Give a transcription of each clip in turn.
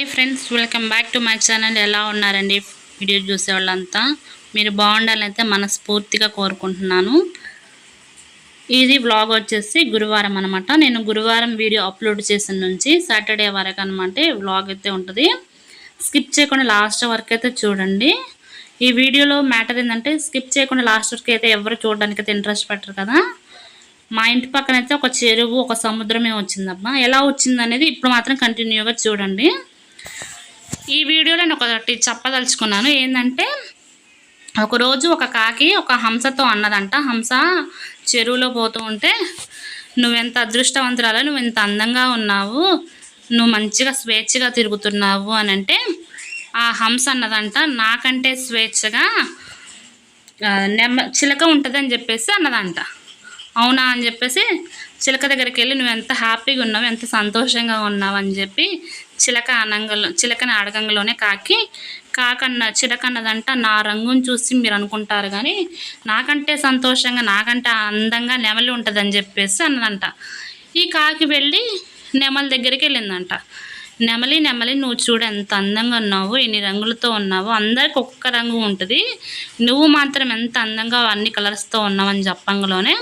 Hi friends welcome back to my channel. ఎలా ఉన్నారండి? Video చూసే వాళ్ళంతా మీరు బాగుండాలని అయితే మనస్ఫూర్తిగా కోరుకుంటున్నాను. ఇది వ్లాగ్ వచ్చేసి గురువారం అనమాట నేను గురువారం వీడియో అప్లోడ్ చేసిన నుంచి సాటర్డే వరకు అనమాట వ్లాగ్ అయితే ఉంటుంది. స్కిప్ చేయకుండా లాస్ట్ వరకు అయితే చూడండి. ఈ వీడియోలో మ్యాటర్ ఏంటంటే స్కిప్ చేయకుండా లాస్ట్ వరకు అయితే ఎవరు చూడడానికి అయితే ఇంట్రెస్ట్ పెట్టరు కదా. మా ఇంటి పక్కన అయితే ఒక చెరువు ఒక సముద్రమే వచ్చిందమ్మా. ఎలా వచ్చింది అనేది ఇప్పుడు మాత్రం కంటిన్యూగా చూడండి. ఈ వీడియోలో నేను ఒకటి చెప్పదలుచుకున్నాను. ఏంటంటే ఒకరోజు ఒక కాకి ఒక హంసతో అన్నదంట. హంస చెరువులో పోతూ ఉంటే నువ్వెంత అదృష్టవంతురాలో నువ్వు ఎంత అందంగా ఉన్నావు నువ్వు మంచిగా స్వేచ్ఛగా తిరుగుతున్నావు అని అంటే ఆ హంస అన్నదంట నాకంటే స్వేచ్ఛగా నెమ్మ చిలక ఉంటుందని చెప్పేసి అన్నదంట. అవునా అని చెప్పేసి చిలక దగ్గరికి వెళ్ళి నువ్వు ఎంత హ్యాపీగా ఉన్నావు ఎంత సంతోషంగా ఉన్నావు అని చెప్పి చిలక అనంగంలో చిలకని అడగంలోనే కాకి కాకన్న చిలకన్నదంట నా రంగుని చూసి మీరు అనుకుంటారు కానీ నాకంటే సంతోషంగా నాకంటే అందంగా నెమలి ఉంటుందని చెప్పేసి అన్నదంట. ఈ కాకి వెళ్ళి నెమలి దగ్గరికి వెళ్ళిందంట. నెమలి నెమలి నువ్వు చూడు ఎంత అందంగా ఉన్నావు ఎన్ని రంగులతో ఉన్నావు అందరికి ఒక్క రంగు ఉంటుంది నువ్వు మాత్రం ఎంత అందంగా అన్ని కలర్స్తో ఉన్నావు అని చెప్పంగలోనే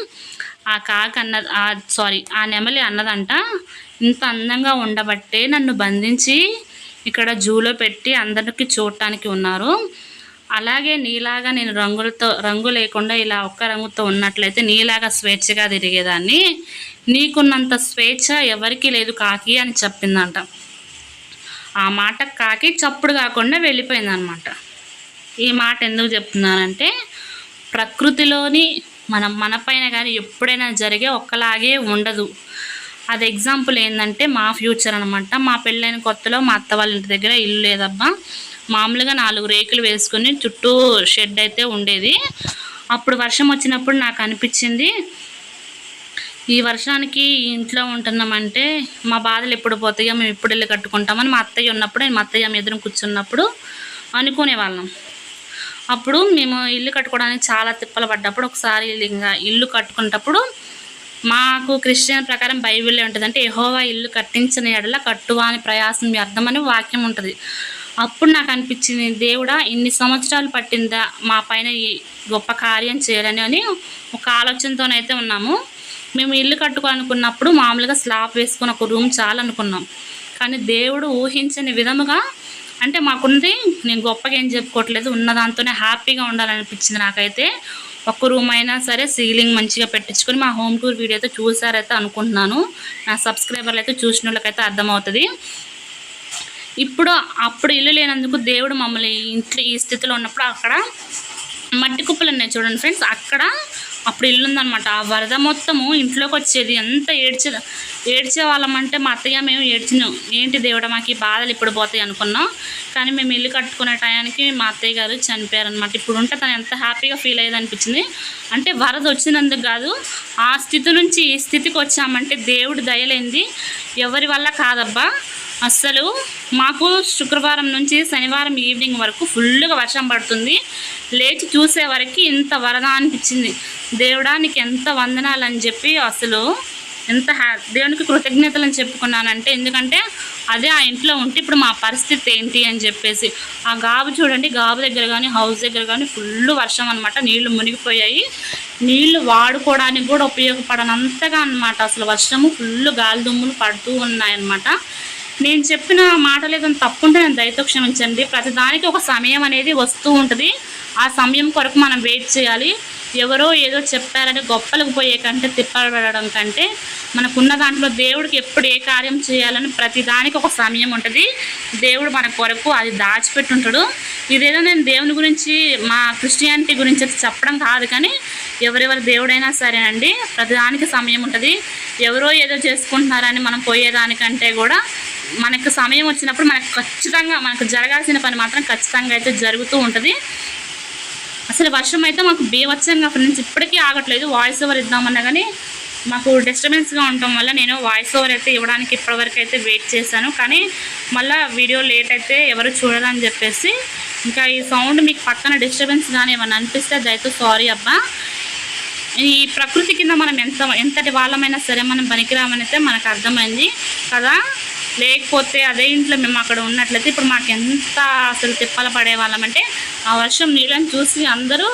ఆ కాక అన్న ఆ సారీ ఆ నెమలి అన్నదంట ఇంత అందంగా ఉండబట్టే నన్ను బంధించి ఇక్కడ జూలో పెట్టి అందరికి చూడటానికి ఉన్నారు. అలాగే నీలాగా నేను రంగులతో రంగు లేకుండా ఇలా ఒక్క రంగుతో ఉన్నట్లయితే నీలాగా స్వేచ్ఛగా తిరిగేదాన్ని. నీకున్నంత స్వేచ్ఛ ఎవరికీ లేదు కాకి అని చెప్పిందంట. ఆ మాట కాకి చప్పుడు కాకుండా వెళ్ళిపోయిందనమాట. ఈ మాట ఎందుకు చెప్తున్నానంటే ప్రకృతిలోని మనం మన పైన కానీ ఎప్పుడైనా జరిగే ఒక్కలాగే ఉండదు. అది ఎగ్జాంపుల్ ఏంటంటే మా ఫ్యూచర్ అనమాట మా పెళ్ళైన కొత్తలో మా అత్త వాళ్ళ ఇంటి దగ్గర ఇల్లు లేదబ్బా. మామూలుగా నాలుగు రేకులు వేసుకుని చుట్టూ షెడ్ అయితే ఉండేది. అప్పుడు వర్షం వచ్చినప్పుడు నాకు అనిపించింది ఈ వర్షానికి ఇంట్లో ఉంటున్నామంటే మా బాధలు ఎప్పుడు పోతాయో మేము ఎప్పుడు ఇల్లు కట్టుకుంటామని మా అత్తయ్య ఉన్నప్పుడు నేను మా అత్తయ్య ఎదురు కూర్చున్నప్పుడు అనుకునేవాళ్ళం. అప్పుడు మేము ఇల్లు కట్టుకోవడానికి చాలా తిప్పలు పడ్డప్పుడు ఒకసారి ఇంకా ఇల్లు కట్టుకునేటప్పుడు మాకు క్రిస్టియన్ ప్రకారం బైబిల్లో ఉంటుంది. అంటే ఎహోవా ఇల్లు కట్టించిన ఎడల కట్టువా అని ప్రయాసం వ్యర్థం అని వాక్యం ఉంటుంది. అప్పుడు నాకు అనిపించింది దేవుడా ఇన్ని సంవత్సరాలు పట్టిందా మా పైన ఈ గొప్ప కార్యం చేయాలని అని ఒక ఆలోచనతోనైతే ఉన్నాము. మేము ఇల్లు కట్టుకోవాలనుకున్నప్పుడు మామూలుగా స్లాబ్ వేసుకుని ఒక రూమ్ చాలనుకున్నాం. కానీ దేవుడు ఊహించని విధముగా అంటే మాకున్నది నేను గొప్పగా ఏం చెప్పుకోవట్లేదు. ఉన్న దాంతోనే హ్యాపీగా ఉండాలనిపించింది నాకైతే. ఒక్క రూమ్ అయినా సరే సీలింగ్ మంచిగా పెట్టించుకొని మా హోమ్ టూర్ వీడియో అయితే చూసారైతే అనుకుంటున్నాను. నా సబ్స్క్రైబర్లు అయితే చూసిన వాళ్ళకైతే అర్థమవుతుంది. ఇప్పుడు అప్పుడు ఇల్లు లేనందుకు దేవుడు మమ్మల్ని ఇంట్లో ఈ స్థితిలో ఉన్నప్పుడు అక్కడ మట్టి కుప్పలు ఉన్నాయి చూడండి ఫ్రెండ్స్. అక్కడ అప్పుడు ఇల్లు ఆ వరద మొత్తము ఇంట్లోకి వచ్చేది. ఎంత ఏడ్చే ఏడ్చే వాళ్ళమంటే మా అత్తయ్య మేము ఏడ్చినాం. ఏంటి దేవుడు మాకు బాధలు ఇప్పుడు పోతాయి అనుకున్నాం. కానీ మేము ఇల్లు కట్టుకునే టయానికి మా అత్తయ్య గారు చనిపోయారనమాట ఇప్పుడు ఉంటే తను ఎంత హ్యాపీగా ఫీల్ అయ్యేది అనిపించింది అంటే వరద వచ్చినందుకు కాదు ఆ స్థితి నుంచి ఈ స్థితికి వచ్చామంటే దేవుడు దయలేంది. ఎవరి వల్ల కాదబ్బా. అస్సలు మాకు శుక్రవారం నుంచి శనివారం ఈవినింగ్ వరకు ఫుల్గా వర్షం పడుతుంది. లేచి చూసే వరకు ఇంత వరద అనిపించింది. దేవుడానికి ఎంత వందనాలని చెప్పి అసలు ఎంత హ్యా దేవునికి కృతజ్ఞతలు అని చెప్పుకున్నానంటే ఎందుకంటే అదే ఆ ఇంట్లో ఉంటే ఇప్పుడు మా పరిస్థితి ఏంటి అని చెప్పేసి. ఆ గాబు చూడండి గాబు దగ్గర కానీ హౌస్ దగ్గర కానీ ఫుల్ వర్షం అనమాట నీళ్ళు మునిగిపోయాయి. నీళ్ళు వాడుకోవడానికి కూడా ఉపయోగపడనంతగా అనమాట అసలు వర్షము ఫుల్ గాలి దుమ్ములు పడుతూ ఉన్నాయన్నమాట. నేను చెప్పిన మాటలు ఏదైనా తప్పుంటే నేను దయతో క్షమించండి. ప్రతిదానికి ఒక సమయం అనేది వస్తూ ఉంటుంది. ఆ సమయం కొరకు మనం వెయిట్ చేయాలి. ఎవరో ఏదో చెప్పారని గొప్పలకు పోయే కంటే తిప్పబడడం కంటే మనకున్న దాంట్లో దేవుడికి ఎప్పుడు ఏ కార్యం చేయాలని ప్రతిదానికి ఒక సమయం ఉంటుంది. దేవుడు మన కొరకు అది దాచిపెట్టి ఉంటాడు ఇదేదో నేను దేవుని గురించి మా క్రిస్టియానిటీ గురించి చెప్పడం కాదు కానీ ఎవరెవరు దేవుడైనా సరేనండి ప్రతిదానికి సమయం ఉంటుంది. ఎవరో ఏదో చేసుకుంటున్నారని మనం పోయేదానికంటే కూడా మనకు సమయం వచ్చినప్పుడు మనకు ఖచ్చితంగా మనకు జరగాల్సిన పని మాత్రం ఖచ్చితంగా అయితే జరుగుతూ ఉంటుంది. అసలు వర్షం అయితే మాకు బీభత్సంగా ఫ్రెండ్స్ ఇప్పటికీ ఆగట్లేదు. వాయిస్ ఓవర్ ఇద్దామన్నా కానీ మాకు డిస్టర్బెన్స్గా ఉండటం వల్ల నేను వాయిస్ ఓవర్ అయితే ఇవ్వడానికి ఇప్పటివరకు అయితే వెయిట్ చేశాను. కానీ మళ్ళీ వీడియో లేట్ అయితే ఎవరు చూడదని చెప్పేసి ఇంకా ఈ సౌండ్ మీకు పక్కన డిస్టర్బెన్స్ కానీ ఏమైనా అనిపిస్తే దయతో సారీ అబ్బా. ఈ ప్రకృతి కింద మనం ఎంత ఎంతటి వాళ్ళమైనా సరే మనం పనికిరామని అయితే మనకు అర్థమైంది కదా. లేకపోతే అదే ఇంట్లో మేము అక్కడ ఉన్నట్లయితే ఇప్పుడు మాకు ఎంత అసలు తిప్పలు పడేవాళ్ళమంటే ఆ వర్షం నీళ్ళని చూసి అందరూ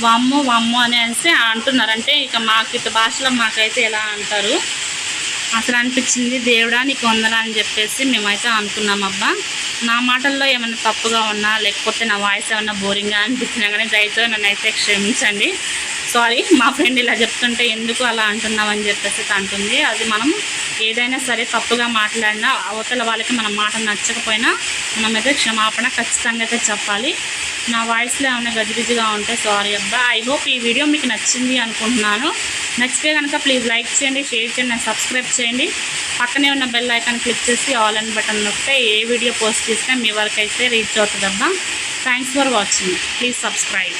వామ్మో వామ్మో అని అనేసి అంటున్నారు. అంటే ఇక మాకు ఇటు భాషలో మాకైతే ఎలా అంటారు? అసలు అనిపించింది దేవుడా నీకు వందలా అని చెప్పేసి మేమైతే అనుకున్నాం అబ్బా నా మాటల్లో ఏమైనా తప్పుగా ఉన్నా లేకపోతే నా వాయిస్ ఏమైనా బోరింగ్గా అనిపించినా కానీ దయతో నన్ను అయితే క్షమించండి. సారీ మా ఫ్రెండ్ ఇలా చెప్తుంటే ఎందుకు అలా అంటున్నామని చెప్పేసి అంటుంది. అది మనం ఏదైనా సరే తప్పుగా మాట్లాడినా అవతల వాళ్ళకి మన మాట నచ్చకపోయినా మనమైతే క్షమాపణ ఖచ్చితంగా అయితే చెప్పాలి. నా వాయిస్లో ఏమైనా గజిబిజిగా ఉంటే సారీ అబ్బా ఐ హోప్ ఈ వీడియో మీకు నచ్చింది అనుకుంటున్నాను. నచ్చితే కనుక ప్లీజ్ లైక్ చేయండి షేర్ చేయండి సబ్స్క్రైబ్ చేయండి. పక్కనే ఉన్న బెల్ ఐకాన్ క్లిక్ చేసి ఆల్ అండ్ బటన్ నొక్కితే ఏ వీడియో పోస్ట్ చేసినా మీ వరకు అయితే రీచ్ అవుతుందమ్మా. Thanks for watching please subscribe